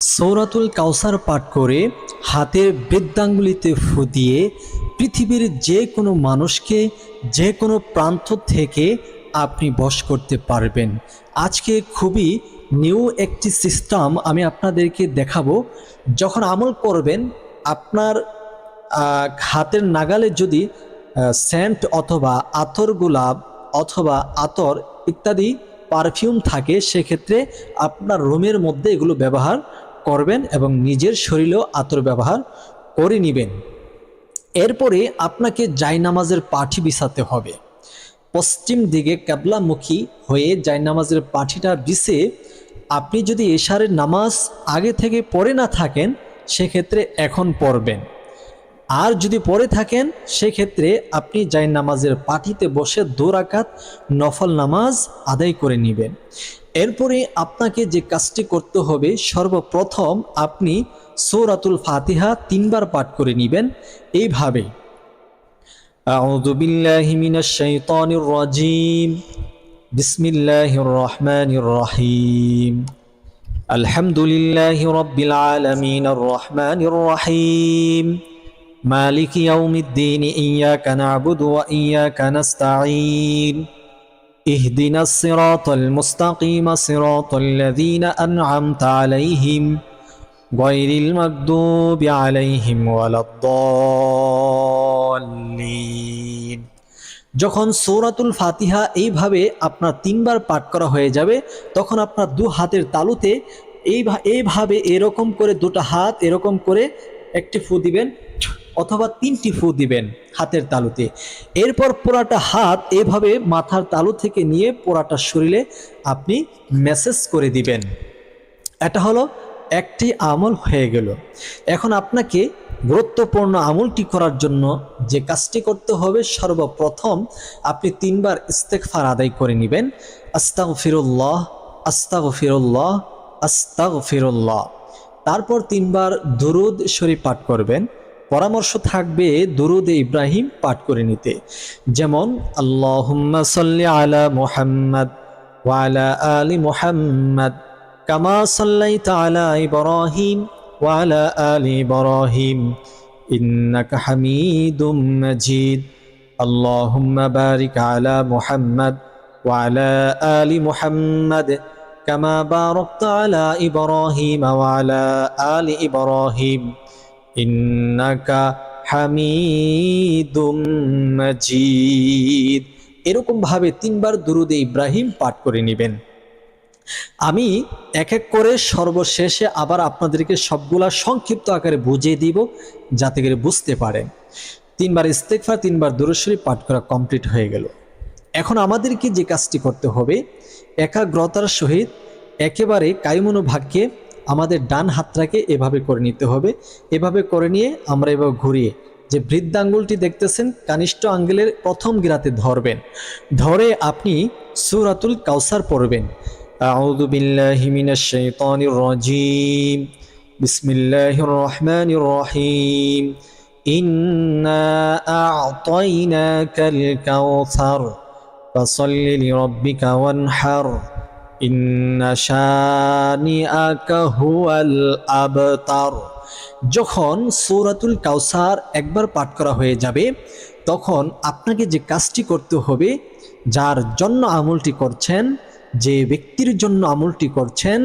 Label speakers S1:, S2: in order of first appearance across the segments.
S1: সৌরাতুল কাউসার পাঠ করে হাতের বৃদ্ধাঙ্গুলিতে ফু দিয়ে পৃথিবীর যে কোনো মানুষকে, যে কোনো প্রান্ত থেকে আপনি বশ করতে পারবেন। আজকে খুবই নিউ একটি সিস্টেম আমি আপনাদেরকে দেখাবো। যখন আমল করবেন, আপনার হাতের নাগালে যদি সেন্ট অথবা আতর গোলাপ অথবা আতর ইত্যাদি পারফিউম থাকে, সেক্ষেত্রে আপনার রুমের মধ্যে এগুলো ব্যবহার করবেন এবং নিজের শরীরেও আতর ব্যবহার করে নেবেন। এরপরে আপনাকে জাই নামাজের পাঠি বিছাতে হবে। পশ্চিম দিকে ক্যাবলামুখী হয়ে জাই নামাজের পাঠিটা বিছে আপনি যদি এশারের নামাজ আগে থেকে পড়ে না থাকেন, সেক্ষেত্রে এখন পড়বেন। আর যদি পড়ে থাকেন সেক্ষেত্রে আপনি জায় নামাজের পাটিতে বসে দু রাকাত নফল নামাজ আদায় করে নেবেন এরপরে আপনাকে যে কাজটি করতে হবে সর্বপ্রথম আপনি সৌরাতুল ফাতিহা তিনবার পাঠ করে নেবেন এইভাবে أعوذ بالله من الشيطان الرجيم بسم الله الرحمن الرحيم الحمد لله رب العالمين الرحمن الرحيم مالك يوم الدين إياك نعبد وإياك نستعين اهدنا الصراط المستقيم صراط الذين أنعمت عليهم غير المغضوب عليهم ولا الضالين যখন সৌরাতুল ফাতিহা এইভাবে আপনার তিনবার পাঠ করা হয়ে যাবে তখন আপনার দু হাতের তালুতে এই এইভাবে এরকম করে দুটো হাত এরকম করে একটি ফু দিবেন অথবা তিনটি ফু দিবেন হাতের তালুতে। এরপর পোড়াটা হাত এভাবে মাথার তালু থেকে নিয়ে পোড়াটা শরীরে আপনি মেসেজ করে দিবেন। এটা হলো একটি আমল হয়ে গেল। এখন আপনাকে গুরুত্বপূর্ণ আমলটি করার জন্য যে কাজটি করতে হবে সর্বপ্রথম আপনি তিনবার ইস্তেকফার আদায় করে নেবেন। আস্তাগ ফিরুল্লাহ আস্তাগ ফিরুল্লাহ আস্তাগ ফিরুল্লাহ তারপর তিনবার দুরুদ শরীফ পাঠ করবেন। পরামর্শ থাকবে দুরুদ ইব্রাহিম পাঠ করে নিতে যেমন আল্লাহুম্মা সাল্লি আলা মুহাম্মদ ওয়ালা আলি মুহাম্মদ কামা সাল্লাইতা আলা ইব্রাহিম ওয়ালা আলি ইব্রাহিম ইন্নাকা হামিদুম মাজিদ اللهم بارك على محمد وعلى آل محمد كما باركت على إبراهيم وعلى آل إبراهيم এরকম হামিদুম এরকমভাবে তিনবার দুরুদে ইব্রাহিম পাঠ করে নেবেন। আমি এক এক করে সর্বশেষে আবার আপনাদেরকে সবগুলা সংক্ষিপ্ত আকারে বুঝিয়ে দিব, যাতে করে বুঝতে পারে। তিনবার ইস্তেকফা তিনবার দূরশ্বরী পাঠ করা কমপ্লিট হয়ে গেল। এখন আমাদেরকে যে কাজটি করতে হবে, একাগ্রতার সহিত একেবারে কায়মনোভাগ্যে আমাদের ডান হাতটাকে এভাবে করে নিতে হবে এভাবে করে নিয়ে আমরা এভাবে ঘুরিয়ে যে বৃদ্ধাঙ্গুলটি দেখতেছেন কানিষ্ঠ আঙ্গেলের প্রথম গিরাতে ধরবেন ধরে আপনি সুরাতুল কাউসার পড়বেন أعوذ بالله من الشيطان الرجيم بسم الله الرحمن الرحيم إنا أعطيناك الكوثر فصل لربك وانحر যখন সৌরাতুল কাউসার একবার পাঠ করা হয়ে যাবে, তখন আপনাকে যে কাজটি করতে হবে, যার জন্য আমলটি করছেন, যে ব্যক্তির জন্য আমলটি করছেন,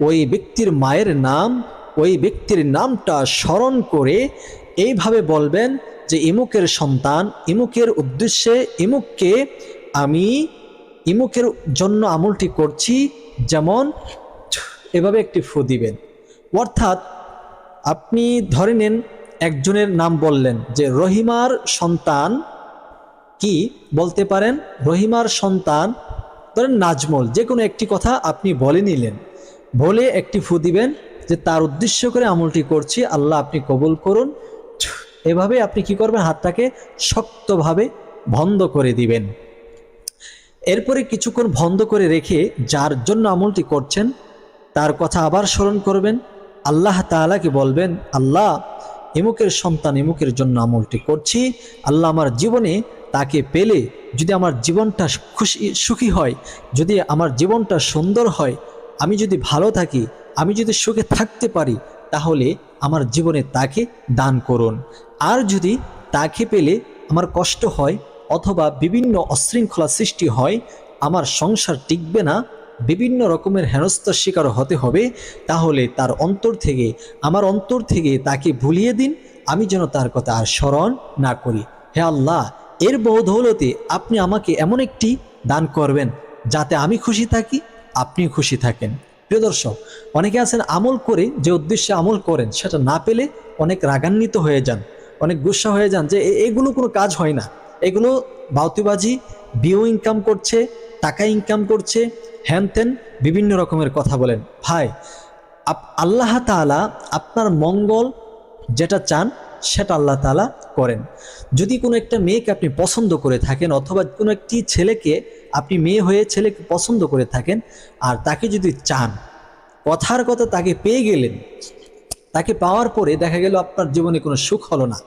S1: ওই ব্যক্তির মায়ের নাম, ওই ব্যক্তির নামটা স্মরণ করে এইভাবে বলবেন যে ইমুকের সন্তান ইমুকের উদ্দেশ্যে ইমুককে আমি ইমুকের জন্য আমলটি করছি, যেমন এভাবে একটি ফু দিবেন। অর্থাৎ আপনি ধরে নেন একজনের নাম বললেন যে, রহিমার সন্তান কি? বলতে পারেন, রহিমার সন্তান। ধরেন, নাজমল, যে কোনো একটি কথা আপনি বলে নিলেন। বলে একটি ফু দিবেন যে, তার উদ্দেশ্য করে আমলটি করছি, আল্লাহ আপনি কবুল করুন। এভাবে আপনি কি করবেন? হাতটাকে শক্তভাবে বন্ধ করে দিবেন। এরপরে কিছুক্ষণ বন্ধ করে রেখে যার জন্য আমলটি করছেন, তার কথা আবার স্মরণ করবেন, আল্লাহ তাআলাকে বলবেন, আল্লাহ, এমুকের সন্তান এমুকের জন্য আমলটি করছি, আল্লাহ আমার জীবনে তাকে পেলে যদি আমার জীবনটা খুশি, সুখী হয়, যদি আমার জীবনটা সুন্দর হয়, আমি যদি ভালো থাকি, আমি যদি সুখে থাকতে পারি, তাহলে আমার জীবনে তাকে দান করুন। আর যদি তাকে পেলে আমার কষ্ট হয় অথবা বিভিন্ন অশৃঙ্খলা সৃষ্টি হয়, আমার সংসার টিকবে না, বিভিন্ন রকমের হেনস্থার শিকার হতে হবে, তাহলে তার অন্তর থেকে, আমার অন্তর থেকে তাকে ভুলিয়ে দিন, আমি যেন তার কথা আর স্মরণ না করি। হে আল্লাহ, এর বৌধৌলতে আপনি আমাকে এমন একটি দান করবেন, যাতে আমি খুশি থাকি, আপনি খুশি থাকেন। প্রিয় দর্শক, অনেকে আছেন আমল করে, যে উদ্দেশ্যে আমল করেন, সেটা না পেলে অনেক রাগান্বিত হয়ে যান, অনেক গুসা হয়ে যান যে এগুলো কোনো কাজ হয় না। এগুলো বাউতিবাজি, বিও ইনকাম করছে, টাকা ইনকাম করছে, হ্যান ত্যান বিভিন্ন রকমের কথা বলেন। ভাই আল্লাহ তাআলা আপনার মঙ্গল যেটা চান সেটা আল্লাহ তাআলা করেন। যদি কোনো একটা মেয়েকে আপনি পছন্দ করে থাকেন অথবা কোনো একটি ছেলেকে আপনি মেয়ে হয়ে ছেলেকে পছন্দ করে থাকেন আর তাকে যদি চান, কথার কথা তাকে পেয়ে গেলেন তাকে পাওয়ার পরে দেখা গেল আপনার জীবনে কোনো সুখ হলো না।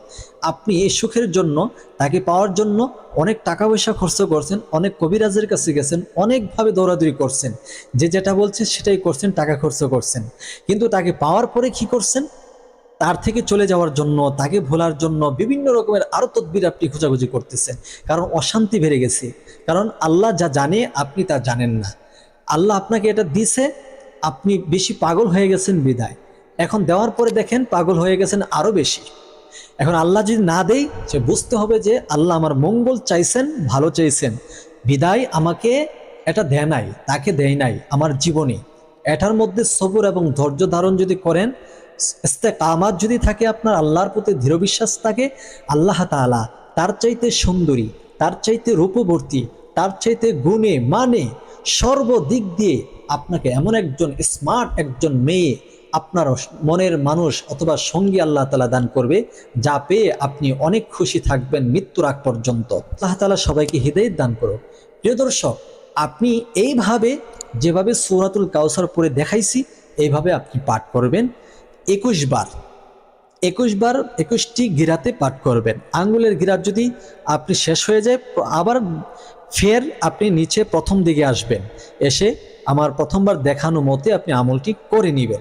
S1: আপনি এই সুখের জন্য তাকে পাওয়ার জন্য অনেক টাকা পয়সা খরচ করছেন, অনেক কবিরাজের কাছে গেছেন, অনেকভাবে দৌড়াদৌড়ি করছেন। যে যেটা বলছে সেটাই করছেন, টাকা খরচ করছেন। কিন্তু তাকে পাওয়ার পরে কি করছেন? তার থেকে চলে যাওয়ার জন্য, তাকে ভোলার জন্য বিভিন্ন রকমের আরও তদবির আপনি খোঁজাখুঁজি করতেছেন। কারণ অশান্তি বেড়ে গেছে। কারণ আল্লাহ যা জানে, আপনি তা জানেন না। আল্লাহ আপনাকে এটা দিছে, আপনি বেশি পাগল হয়ে গেছেন বিদায়। এখন দেওয়ার পরে দেখেন পাগল হয়ে গেছেন আরও বেশি। এখন আল্লাহ যদি না দেই, সে বুঝতে হবে যে আল্লাহ আমার মঙ্গল চাইছেন, ভালো চাইছেন। বিদায় আমাকে এটা দেয় নাই, তাকে দেয় নাই আমার জীবনে। এটার মধ্যে সবুর এবং ধৈর্য ধারণ যদি করেন কামাত যদি থাকে আপনার, আল্লাহর প্রতি দৃঢ় বিশ্বাস থাকে, আল্লাহ তাআলা তার চাইতে সুন্দরী, তার চাইতে রূপবর্তী, তার চাইতে গুণে মানে সর্বদিক দিয়ে আপনাকে এমন একজন স্মার্ট একজন মেয়ে আপনার মনের মানুষ অথবা সঙ্গী আল্লাহ তালা দান করবে, যা পেয়ে আপনি অনেক খুশি থাকবেন মৃত্যুর আগ পর্যন্ত। আল্লাহ তালা সবাইকে হৃদয় দান করো প্রিয় দর্শক, আপনি এইভাবে যেভাবে সৌরাতুল কাউসার পরে দেখাইছি, এইভাবে আপনি পাঠ করবেন। একুশ বার একুশ বার একুশটি গিরাতে পাঠ করবেন। আঙ্গুলের গিরাত যদি আপনি শেষ হয়ে যায়, আবার ফের আপনি নিচে প্রথম দিকে আসবেন। এসে আমার প্রথমবার দেখানো মতে আপনি আমলটি করে নেবেন।